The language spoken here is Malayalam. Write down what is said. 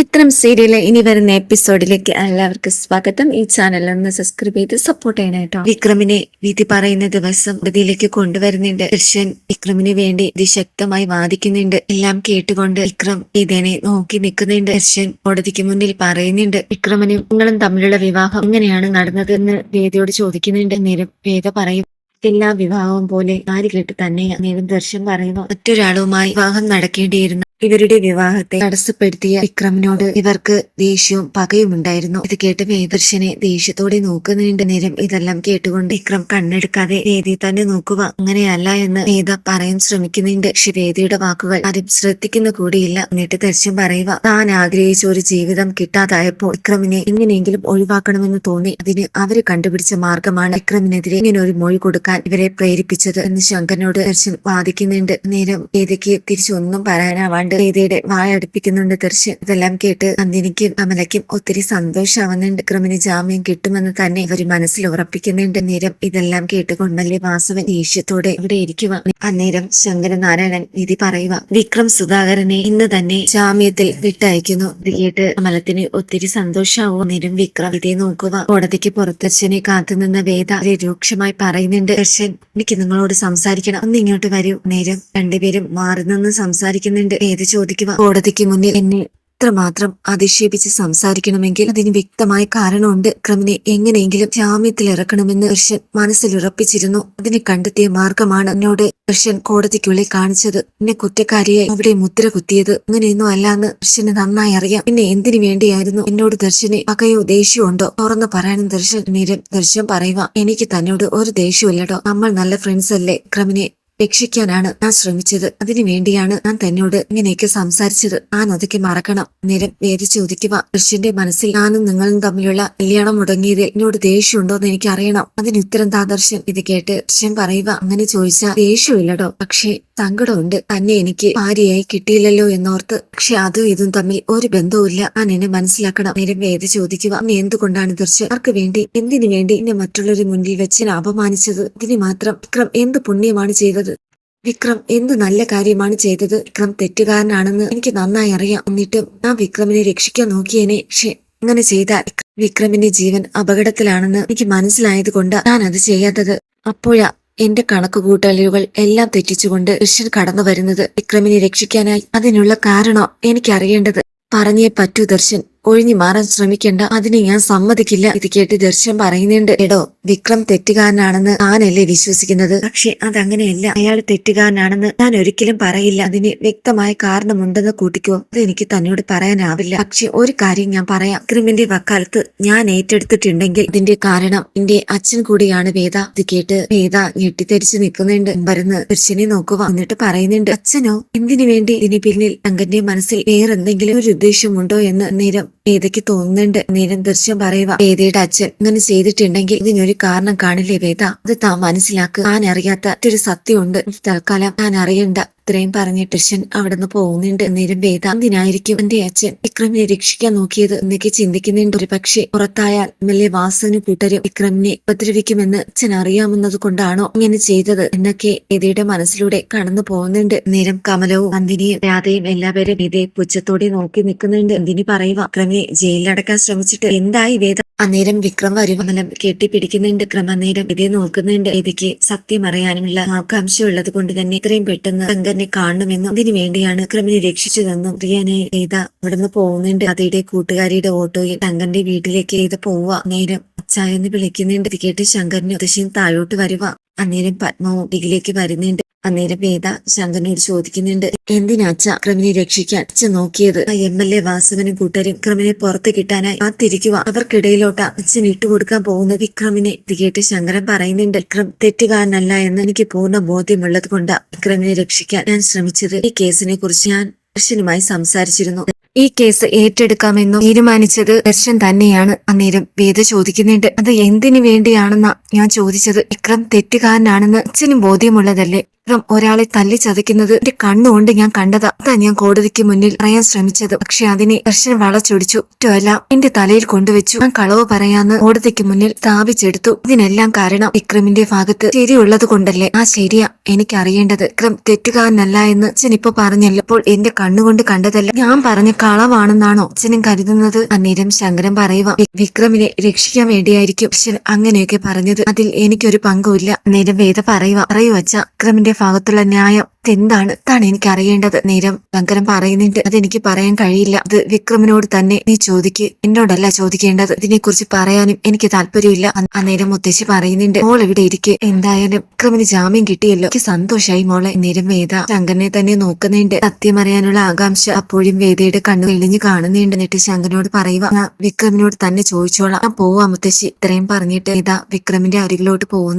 പവിത്രം സീരിയലിലെ ഇനി വരുന്ന എപ്പിസോഡിലേക്ക് എല്ലാവർക്കും സ്വാഗതം. ഈ ചാനൽ ഒന്ന് സബ്സ്ക്രൈബ് ചെയ്ത് സപ്പോർട്ട് ചെയ്യണേട്ടോ വിക്രമിനെ വിധി പറയുന്ന ദിവസം പ്രതിയിലേക്ക് കൊണ്ടുവരുന്നുണ്ട്. ദർശൻ വിക്രമിന് വേണ്ടി അതിശക്തമായി വാദിക്കുന്നുണ്ട്. എല്ലാം കേട്ടുകൊണ്ട് വിക്രം ഇതിനെ നോക്കി നിൽക്കുന്നുണ്ട്. ദർശൻ കോടതിക്ക് മുന്നിൽ പറയുന്നുണ്ട് വിക്രമനും നിങ്ങളും തമ്മിലുള്ള വിവാഹം എങ്ങനെയാണ് നടന്നത് എന്ന് വേദയോട് ചോദിക്കുന്നുണ്ട്. നേരം വേദ പറയും എല്ലാ വിവാഹവും പോലെ കേട്ട് തന്നെ നേരം ദർശൻ പറയുന്നു മറ്റൊരാളുമായി വിവാഹം നടക്കേണ്ടിയിരുന്നു. ഇവരുടെ വിവാഹത്തെ തടസ്സപ്പെടുത്തിയ വിക്രമിനോട് ഇവർക്ക് ദേഷ്യവും പകയും ഉണ്ടായിരുന്നു. ഇത് കേട്ട് വേദർശനെ ദേഷ്യത്തോടെ നോക്കുന്നതിന്റെ നേരം ഇതെല്ലാം കേട്ടുകൊണ്ട് വിക്രം കണ്ണെടുക്കാതെ വേദി തന്നെ നോക്കുക അങ്ങനെയല്ല എന്ന് വേദ പറയാൻ ശ്രമിക്കുന്നുണ്ട്. പക്ഷെ വേദിയുടെ വാക്കുകൾ ആരും ശ്രദ്ധിക്കുന്ന കൂടിയില്ല. എന്നിട്ട് ദർശൻ പറയുക താൻ ആഗ്രഹിച്ച ഒരു ജീവിതം കിട്ടാതായപ്പോൾ വിക്രമിനെ എങ്ങനെയെങ്കിലും ഒഴിവാക്കണമെന്ന് തോന്നി. അതിന് അവർ കണ്ടുപിടിച്ച മാർഗമാണ് വിക്രമിനെതിരെ ഇങ്ങനെ ഒരു മൊഴി കൊടുക്കാൻ ഇവരെ പ്രേരിപ്പിച്ചത് എന്ന് ശങ്കരനോട് ദർശൻ വാദിക്കുന്നുണ്ട്. നേരം വേദിക്ക് തിരിച്ചൊന്നും പറയാനാവാണ്ട് വേദിയുടെ വായടുപ്പിക്കുന്നുണ്ട് ദർശൻ ഇതെല്ലാം കേട്ട് നന്ദിനിക്കും കമലയ്ക്കും ഒത്തിരി സന്തോഷമാവുന്നുണ്ട് വിക്രമിന് ജാമ്യം കിട്ടുമെന്ന് തന്നെ ഇവർ മനസ്സിൽ ഉറപ്പിക്കുന്നുണ്ട്. നേരം ഇതെല്ലാം കേട്ട് കൊണ്ടല്ലേ വാസവൻ ദേഷ്യത്തോടെ ഇവിടെ ഇരിക്കുക? അന്നേരം ശങ്കരനാരായണൻ വിധി പറയുക. വിക്രം സുധാകരനെ ഇന്ന് തന്നെ ജാമ്യത്തിൽ വിട്ടയക്കുന്നു. ഇത് കേട്ട് കമലത്തിന് ഒത്തിരി സന്തോഷമാവും നേരം വിക്രം ഇതേ നോക്കുക. കോടതിക്ക് പുറത്തച്ഛനെ കാത്തുനിന്ന വേദ രൂക്ഷമായി പറയുന്നുണ്ട്. ദർശൻ എനിക്ക് നിങ്ങളോട് സംസാരിക്കണം. ഒന്ന് ഇങ്ങോട്ട് വരൂ. നേരം രണ്ടുപേരും മാറി നിന്ന് സംസാരിക്കുന്നുണ്ട്. വേദ ചോദിക്കുക. കോടതിക്ക് മുന്നിൽ എന്നെ ഇത്രമാത്രം അധിക്ഷേപിച്ച് സംസാരിക്കണമെങ്കിൽ അതിന് വ്യക്തമായ കാരണമുണ്ട്. ക്രമിനെ എങ്ങനെയെങ്കിലും ജാമ്യത്തിൽ ഇറക്കണമെന്ന് ദർശൻ മനസ്സിൽ ഉറപ്പിച്ചിരുന്നു അതിന് കണ്ടെത്തിയ മാർഗമാണ് എന്നോട് ദർശൻ കോടതിക്കുള്ളിൽ കാണിച്ചത്. എന്നെ കുറ്റക്കാരിയെ അവിടെ മുദ്ര കുത്തിയത് അങ്ങനെയൊന്നും അല്ലാന്ന് ദർശന് നന്നായി അറിയാം. പിന്നെ എന്തിനു വേണ്ടിയായിരുന്നു എന്നോട് ദർശനെ പകയോ ദേഷ്യമോ ഉണ്ടോ? തുറന്നു പറയാനും ദർശൻ നേരം ദർശൻ പറയുക എനിക്ക് തന്നോട് ഒരു ദേഷ്യമില്ലടോ നമ്മൾ നല്ല ഫ്രണ്ട്സ് അല്ലേ? ക്രമിനെ രക്ഷിക്കാനാണ് ഞാൻ ശ്രമിച്ചത്. അതിനു വേണ്ടിയാണ് ഞാൻ തന്നോട് ഇങ്ങനെയൊക്കെ സംസാരിച്ചത്. ആ അതൊക്കെ മറക്കണം. നേരം വേദി ചോദിക്കുക ദൃശ്യന്റെ മനസ്സിൽ ഞാനും നിങ്ങളും തമ്മിലുള്ള കല്യാണം മുടങ്ങിയത് എന്നോട് ദേഷ്യമുണ്ടോ എന്ന് എനിക്ക് അറിയണം അതിന് ഉത്തരം താ ഇത് കേട്ട് ദൃശ്യം പറയുക അങ്ങനെ ചോദിച്ചാൽ ദേഷ്യമില്ലടോ. പക്ഷേ സങ്കടമുണ്ട്. തന്നെ എനിക്ക് ഭാര്യയായി കിട്ടിയില്ലല്ലോ എന്നോർത്ത്. പക്ഷെ അതും ഇതും തമ്മിൽ ഒരു ബന്ധവുമില്ല. ഞാൻ എന്നെ മനസ്സിലാക്കണം. നേരം വേദി ചോദിക്കുക. അമ്മ എന്തുകൊണ്ടാണ് ദർശൻ ആർക്ക് വേണ്ടി? എന്തിനു വേണ്ടി? എന്നെ മറ്റുള്ളവരുടെ മുന്നിൽ വെച്ച് അപമാനിച്ചത്. ഇതിന് മാത്രം വിക്രം എന്ത് പുണ്യമാണ് ചെയ്തത്? വിക്രം എന്ത് നല്ല കാര്യമാണ് ചെയ്തത്? വിക്രം തെറ്റുകാരനാണെന്ന് എനിക്ക് നന്നായി അറിയാം. എന്നിട്ടും ഞാൻ വിക്രമിനെ രക്ഷിക്കാൻ നോക്കിയേനെ. പക്ഷെ അങ്ങനെ ചെയ്ത വിക്രമിന്റെ ജീവൻ അപകടത്തിലാണെന്ന് എനിക്ക് മനസ്സിലായത് കൊണ്ട് ഞാൻ അത് ചെയ്യാത്തത്. അപ്പോഴാ എന്റെ കണക്കുകൂട്ടലുകൾ എല്ലാം തെറ്റിച്ചുകൊണ്ട് കൃഷ്ണൻ കടന്നു വരുന്നത് വിക്രമിനെ രക്ഷിക്കാനായി. അതിനുള്ള കാരണം എനിക്കറിയേണ്ടത് പറഞ്ഞേ പറ്റൂ ദർശൻ. ഒഴിഞ്ഞു മാറാൻ ശ്രമിക്കണ്ട. അതിന് ഞാൻ സമ്മതിക്കില്ല. ഇത് കേട്ട് ദർശൻ പറയുന്നുണ്ട്. എടോ വിക്രം തെറ്റുകാരനാണെന്ന് താനല്ലേ വിശ്വസിക്കുന്നത്? പക്ഷെ അതങ്ങനെയല്ല. അയാൾ തെറ്റുകാരനാണെന്ന് ഞാൻ ഒരിക്കലും പറയില്ല. അതിന് വ്യക്തമായ കാരണമുണ്ടെന്ന് കൂട്ടിക്കോ. അത് എനിക്ക് തന്നോട് പറയാനാവില്ല. പക്ഷെ ഒരു കാര്യം ഞാൻ പറയാം. വിക്രമിന്റെ വക്കാലത്ത് ഞാൻ ഏറ്റെടുത്തിട്ടുണ്ടെങ്കിൽ ഇതിന്റെ കാരണം എന്റെ അച്ഛൻ കൂടിയാണ് വേദ. ഇത് കേട്ട് വേദ ഞെട്ടിത്തെരിച്ച് നിൽക്കുന്നുണ്ട്. വരുന്ന് ദർശനെ നോക്കുക. എന്നിട്ട് പറയുന്നുണ്ട് അച്ഛനോ എന്തിനു വേണ്ടി ഇതിന് പിന്നിൽ തങ്കന്റെ മനസ്സിൽ വേറെന്തെങ്കിലും ഒരു ഉദ്ദേശമുണ്ടോ എന്ന്? നേരം വേദയ്ക്ക് തോന്നുന്നുണ്ട്. നേരം ദൃശ്യം പറയുക വേദയുടെ അച്ഛൻ ഇങ്ങനെ ചെയ്തിട്ടുണ്ടെങ്കിൽ ഇതിനൊരു കാരണം കാണില്ലേ വേദ? അത് താൻ മനസ്സിലാക്കുക താൻ അറിയാത്ത മറ്റൊരു സത്യമുണ്ട്. തൽക്കാലം താൻ അറിയണ്ട. ഇത്രയും പറഞ്ഞ് ടിഷൻ അവിടെ നിന്ന് പോകുന്നുണ്ട് നേരം വേദാന്തിനായിരിക്കും എന്റെ അച്ഛൻ വിക്രമിനെ രക്ഷിക്കാൻ നോക്കിയത് എന്നൊക്കെ ചിന്തിക്കുന്നുണ്ട്. ഒരു പക്ഷേ പുറത്തായാൽ വലിയ വാസന് കൂട്ടരും വിക്രമിനെ ഉപദ്രവിക്കുമെന്ന് അച്ഛൻ അറിയാമെന്നത് കൊണ്ടാണോ ഇങ്ങനെ ചെയ്തത് എന്നൊക്കെ വേദയുടെ മനസ്സിലൂടെ കടന്നു പോകുന്നുണ്ട്. നേരം കമലവും നന്ദിനിയും രാധയും എല്ലാവരും ഇതേ പുച്ഛത്തോടെ നോക്കി നിൽക്കുന്നുണ്ട്. എന്തിനി പറയുക വിക്രമിനെ ജയിലിലടക്കാൻ ശ്രമിച്ചിട്ട് എന്തായി വേദ അന്നേരം വിക്രം വരുമലം കെട്ടിപ്പിടിക്കുന്നുണ്ട് ക്രമനേരം ഇതേ നോക്കുന്നുണ്ട്. ഇതിക്ക് സത്യം അറിയാനുമുള്ള ആകാംക്ഷയുള്ളത് കൊണ്ട് തന്നെ ഇത്രയും പെട്ടെന്ന് ശങ്കറിനെ കാണണമെന്നും അതിനു വേണ്ടിയാണ് ക്രമിനെ രക്ഷിച്ചതെന്നും റിയാനെ ഏത അവിടുന്ന് പോകുന്നുണ്ട്. അതയുടെ കൂട്ടുകാരിയുടെ ഓട്ടോയിൽ ശങ്കറിന്റെ വീട്ടിലേക്ക് ഏത പോവുക. നേരം അച്ചായെന്ന് വിളിക്കുന്നുണ്ട്. ഇത് കേട്ട് ശങ്കറിന് ഉദ്ദേശം താഴോട്ട് വരുക അന്നേരം പത്മവും ഇതിലേക്ക് വരുന്നുണ്ട്. അന്നേരം വേദ ശാന്തനോട് ചോദിക്കുന്നുണ്ട് എന്തിനാച്ച ക്രമിനെ രക്ഷിക്കാൻ അച്ഛൻ നോക്കിയത്? ആ എം എൽ എ വാസവനും കൂട്ടരും ക്രമിനെ പുറത്ത് കിട്ടാനായി കാത്തിരിക്കുക അവർക്കിടയിലോട്ട് അച്ഛൻ ഇട്ടുകൊടുക്കാൻ പോകുന്ന വിക്രമിനെ. ഇത് കേട്ട് ശങ്കരൻ പറയുന്നുണ്ട് വിക്രം തെറ്റുകാരനല്ല എന്ന് എനിക്ക് പൂർണ ബോധ്യമുള്ളത് കൊണ്ട് വിക്രമിനെ രക്ഷിക്കാൻ ഞാൻ ശ്രമിച്ചത്. ഈ കേസിനെ കുറിച്ച് ഞാൻ ദർശനുമായി സംസാരിച്ചിരുന്നു. ഈ കേസ് ഏറ്റെടുക്കാമെന്ന് തീരുമാനിച്ചത് ദർശൻ തന്നെയാണ്. അന്നേരം വേദ ചോദിക്കുന്നുണ്ട് അത് എന്തിനു വേണ്ടിയാണെന്ന ഞാൻ ചോദിച്ചത്? വിക്രം തെറ്റുകാരനാണെന്ന് അച്ഛനും ബോധ്യമുള്ളതല്ലേ? ഒരാളെ തല്ലി ചതയ്ക്കുന്നത് എന്റെ കണ്ണുകൊണ്ട് ഞാൻ കണ്ടതാ. അതാ ഞാൻ കോടതിക്ക് മുന്നിൽ പറയാൻ ശ്രമിച്ചത്. പക്ഷെ അതിനെ ദർശനം വളച്ചൊടിച്ചു. ഒറ്റല്ല എന്റെ തലയിൽ കൊണ്ടുവച്ചു. ഞാൻ കളവ് പറയാന്ന് കോടതിക്ക് മുന്നിൽ സ്ഥാപിച്ചെടുത്തു ഇതിനെല്ലാം കാരണം വിക്രമിന്റെ ഭാഗത്ത് ശരിയുള്ളത് കൊണ്ടല്ലേ? ആ ശരിയാ എനിക്കറിയേണ്ടത്. വിക്രം തെറ്റുകാരനല്ല എന്ന് അച്ഛൻ ഇപ്പൊ പറഞ്ഞല്ലോ. എന്റെ കണ്ണുകൊണ്ട് കണ്ടതല്ല. ഞാൻ പറഞ്ഞ കളവാണെന്നാണോ അച്ഛനും കരുതുന്നത്? അന്നേരം ശങ്കരൻ പറയുക വിക്രമിനെ രക്ഷിക്കാൻ വേണ്ടിയായിരിക്കും അച്ഛൻ അങ്ങനെയൊക്കെ പറഞ്ഞത്. അതിൽ എനിക്കൊരു പങ്കുമില്ല അന്നേരം വേദ പറയുക പറയൂ അച്ഛ വിക്രമിന്റെ ഭാഗത്തുള്ള ന്യായം എന്താണ് താൻ എനിക്ക് അറിയേണ്ടത് നേരം ശങ്കരൻ പറയുന്നുണ്ട് അതെനിക്ക് പറയാൻ കഴിയില്ല. അത് വിക്രമിനോട് തന്നെ നീ ചോദിക്ക്. എന്നോടല്ല ചോദിക്കേണ്ടത്. ഇതിനെക്കുറിച്ച് പറയാനും എനിക്ക് താല്പര്യമില്ല. അന്നേരം മുത്തശ്ശി പറയുന്നുണ്ട് മോൾ ഇവിടെ ഇരിക്കെ? എന്തായാലും വിക്രമിന് ജാമ്യം കിട്ടിയല്ലോ. എനിക്ക് സന്തോഷായി മോളെ. നേരം വേദ ശങ്കരനെ തന്നെ നോക്കുന്നുണ്ട്. സത്യം അറിയാനുള്ള ആകാംക്ഷ അപ്പോഴും വേദയുടെ കണ്ണു തെളിഞ്ഞു കാണുന്നുണ്ട്. എന്നിട്ട് ശങ്കരനോട് പറയുക ഞാൻ വിക്രമിനോട് തന്നെ ചോദിച്ചോളാം. ഞാൻ പോവാ മുത്തശ്ശി. ഇത്രയും പറഞ്ഞിട്ട് ഇതാ വിക്രമിന്റെ അരികിലോട്ട് പോകുന്നു.